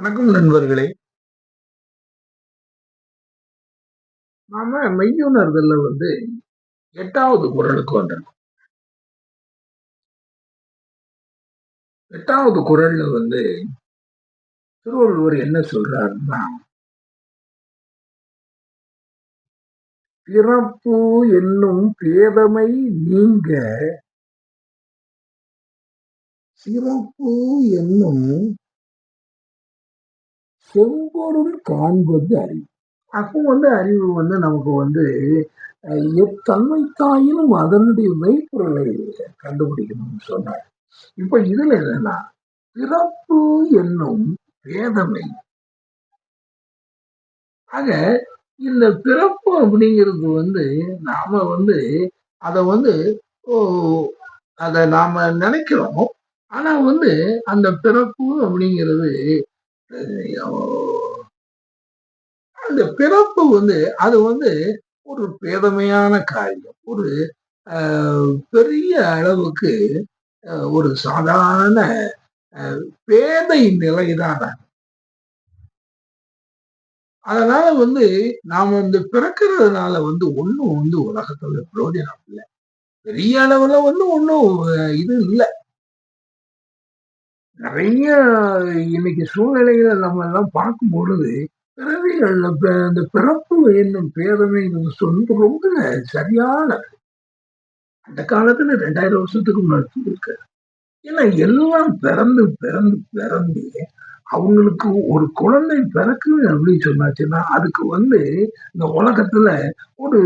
வணக்கம் நண்பர்களே. நாம மெய்யுணர்தல்ல வந்து எட்டாவது குரலுக்கு வந்திருக்கோம். எட்டாவது குரல்ல வந்து திருவள்ளுவர் என்ன சொல்றாருன்னா பிறப்பு என்னும் பேதமை நீங்க சிறப்பு என்னும் செம்பொருள் காண்பது அறிவு. அப்போ வந்து அறிவு வந்து நமக்கு வந்து எத்தன்மைத்தாயினும் அதனுடைய மெய்ப்பொருளை கண்டுபிடிக்கணும்னு சொன்னார். இப்ப இதுல என்னன்னா பிறப்பு என்னும் வேதமை ஆக இந்த பிறப்பு அப்படிங்கிறது வந்து நாம வந்து அதை வந்து அதை நாம நினைக்கிறோம். ஆனா வந்து அந்த பிறப்பு அப்படிங்கிறது அந்த பிறப்பு வந்து அது வந்து ஒரு பேதமையான காரியம். ஒரு பெரிய அளவுக்கு ஒரு சாதாரண பேதை நிலைதான் அதனால வந்து நாம இந்த பிறக்கிறதுனால வந்து ஒன்றும் வந்து உலகத்துல பிரயோஜனம் இல்லை. பெரிய அளவுல வந்து ஒன்றும் இது இல்லை. நிறைய இன்னைக்கு சூழ்நிலைகளை நம்ம எல்லாம் பார்க்கும் பொழுது பிறவிகள் இந்த பிறப்பு என்னும் பேதமை சொன்னது ரொம்ப சரியானது அந்த காலத்துல ரெண்டாயிரம் வருஷத்துக்கு முன்னாடி இருக்கு ஏன்னா எல்லாம் பிறந்து பிறந்து பிறந்து அவங்களுக்கு ஒரு குழந்தை பிறக்குது அப்படின்னு சொன்னாச்சுன்னா அதுக்கு வந்து இந்த உலகத்துல ஒரு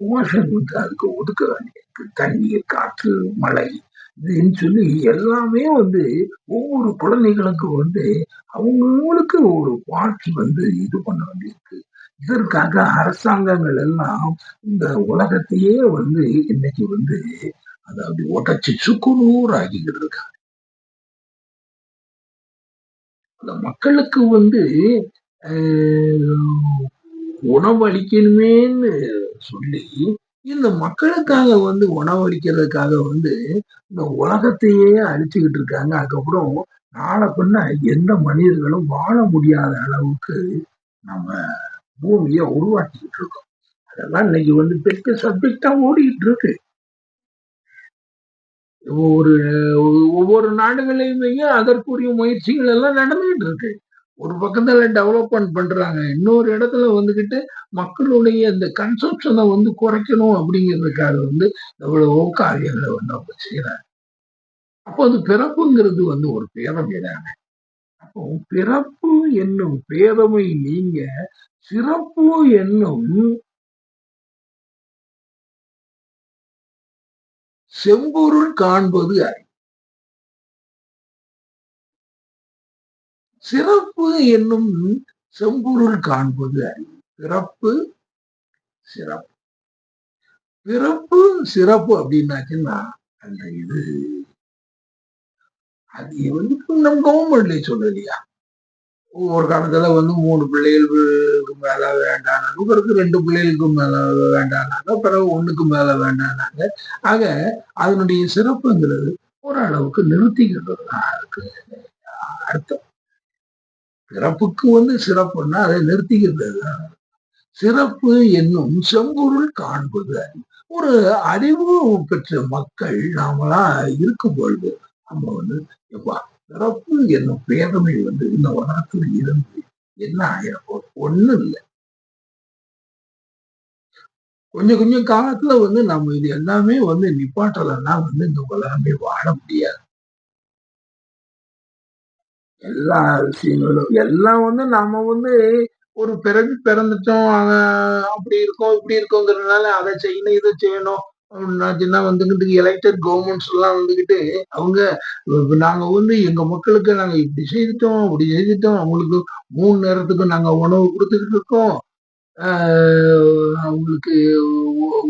போஷன் வந்து அதுக்கு ஒதுக்க வேண்டியிருக்கு தண்ணீர் காற்று மழை சொல்லி எல்லாமே வந்து ஒவ்வொரு குழந்தைகளுக்கும் வந்து அவங்களுக்கு ஒரு வாழ்க்கை வந்து இது பண்ண வேண்டியிருக்கு. இதற்காக அரசாங்கங்கள் எல்லாம் இந்த உலகத்தையே வந்து இன்னைக்கு வந்து அதாவது உடச்சி சுக்குநூறு ஆகிக்கிட்டு இருக்காங்க. அந்த மக்களுக்கு வந்து உணவு அளிக்கணுமேன்னு சொல்லி இந்த மக்களுக்காக வந்து உணவளிக்கிறதுக்காக வந்து இந்த உலகத்தையே அழிச்சுக்கிட்டு இருக்காங்க. அதுக்கப்புறம் நாளை பின்ன எந்த மனிதர்களும் வாழ முடியாத அளவுக்கு நம்ம பூமியை உருவாக்கிட்டு இருக்கோம். அதெல்லாம் இன்னைக்கு வந்து பெரிய சப்ஜெக்டா ஓடிக்கிட்டு இருக்கு. ஒவ்வொரு ஒவ்வொரு நாடுகளையுமே அதற்குரிய முயற்சிகள் எல்லாம் நடந்துகிட்டு இருக்கு. ஒரு பக்கத்துல டெவலப்மெண்ட் பண்றாங்க. இன்னொரு இடத்துல வந்துகிட்டு மக்களுடைய இந்த கன்சப்ஷனை வந்து குறைக்கணும் அப்படிங்கிறதுக்காக வந்து எவ்வளவோ காரியங்களை வந்து அவங்க செய்யறாங்க அப்போ அது பிறப்புங்கிறது வந்து ஒரு பேதமை தானே அப்போ பிறப்பு என்னும் பேதமை நீங்க சிறப்பு என்னும் செம்பொருள் காண்பது அறிவு சிறப்பு என்னும் செம்பொருள் காண்பது அறிவு பிறப்பு சிறப்பு. பிறப்பு சிறப்பு அப்படின்னாச்சுன்னா அந்த இது. அது வந்து நம்ம கவர்மெண்ட்ல சொல்லலையா? ஒவ்வொரு காலத்துல வந்து மூணு பிள்ளைகளுக்கு மேல வேண்டாம் பிறகு ரெண்டு பிள்ளைகளுக்கு மேல வேண்டானாங்க பிறகு ஒண்ணுக்கு மேல வேண்டானாங்க ஆக அதனுடைய சிறப்புங்கிறது ஓரளவுக்கு நிறுத்திக்கிறது தான் இருக்கு. அர்த்தம் பிறப்புக்கு வந்து சிறப்புன்னா அதை நிறுத்திக்கிறது. சிறப்பு என்னும் செம்பொருள் காண்பது. ஒரு அறிவு பெற்ற மக்கள் நாமளா இருக்கும் பொழுது நம்ம வந்து எப்பா பிறப்பு என்னும் பேதமை வந்து இந்த உலகத்துல இருந்து என்ன ஆயிரம் ஒண்ணு இல்லை. கொஞ்சம் கொஞ்சம் காலத்துல வந்து நம்ம இது எல்லாமே வந்து நிப்பாட்டலைன்னா வந்து இந்த உலகமே வாழ முடியாது. எல்லா விஷயங்களும். எல்லாம் வந்து நம்ம வந்து ஒரு பிறகு பிறந்துட்டோம் அப்படி இருக்கோம் இப்படி இருக்கோங்கிறதுனால அதை செய்யணும் இதை செய்யணும் அப்படின்னாச்சுன்னா வந்துகிட்டு எலெக்டட் கவர்மெண்ட்ஸ் எல்லாம் வந்துகிட்டு அவங்க நாங்க வந்து எங்க மக்களுக்கு நாங்க இப்படி செய்துட்டோம் அப்படி செய்துட்டோம். அவங்களுக்கு மூணு நேரத்துக்கு நாங்க உணவு கொடுத்துக்கிட்டு இருக்கோம். அவங்களுக்கு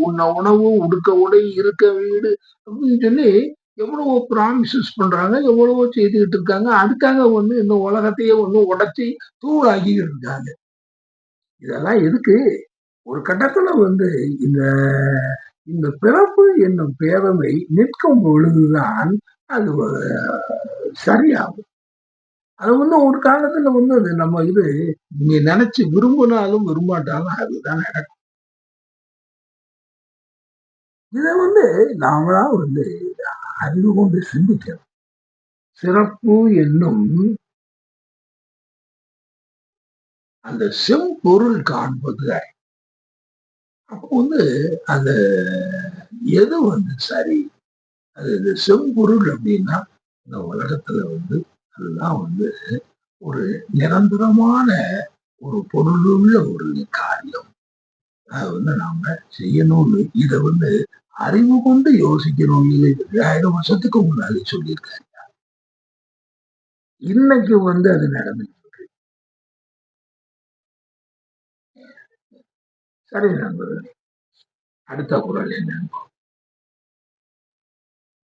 உண்ண உணவு உடுக்க உடை இருக்க வீடு அப்படின்னு சொல்லி எவ்வளவோ ப்ராமிசஸ் பண்றாங்க எவ்வளவோ செய்துகிட்டு இருக்காங்க. அதுக்காக வந்து இந்த உலகத்தையே வந்து உடச்சி தூளாகி இருக்காங்க இதெல்லாம் எதுக்கு? ஒரு கட்டத்துல வந்து இந்த இந்த பிறப்பு என்னும் பேரவை நிற்கும் பொழுதுதான் அது சரியாகும். அது வந்து ஒரு காலத்துல வந்து அது நம்ம இது நீங்க நினைச்சு விரும்பினாலும் விரும்பாட்டாலும் அதுதான் நடக்கும். இதை வந்து நாமளா வந்து அறிவு கொண்டு சிந்திக்கிறது. சிறப்பு என்னும் அந்த செம்பொருள் காண்பது அப்போ வந்து அந்த எது வந்து சரி அது இந்த செம்பொருள் அப்படின்னா இந்த உலகத்துல வந்து அதுதான் வந்து ஒரு நிரந்தரமான ஒரு பொருளுள்ள ஒரு காரியம். அதை வந்து நாம செய்யணும்னு இதை வந்து அறிவு கொண்டு யோசிக்கணும் இல்லை ரெண்டாயிரம் வருஷத்துக்கு முன்னாடி சொல்லியிருக்காரு இன்னைக்கு வந்து அது நடந்துட்டு இருக்கு. சரி நண்பர்கள் அடுத்த குரல் என்னன்னு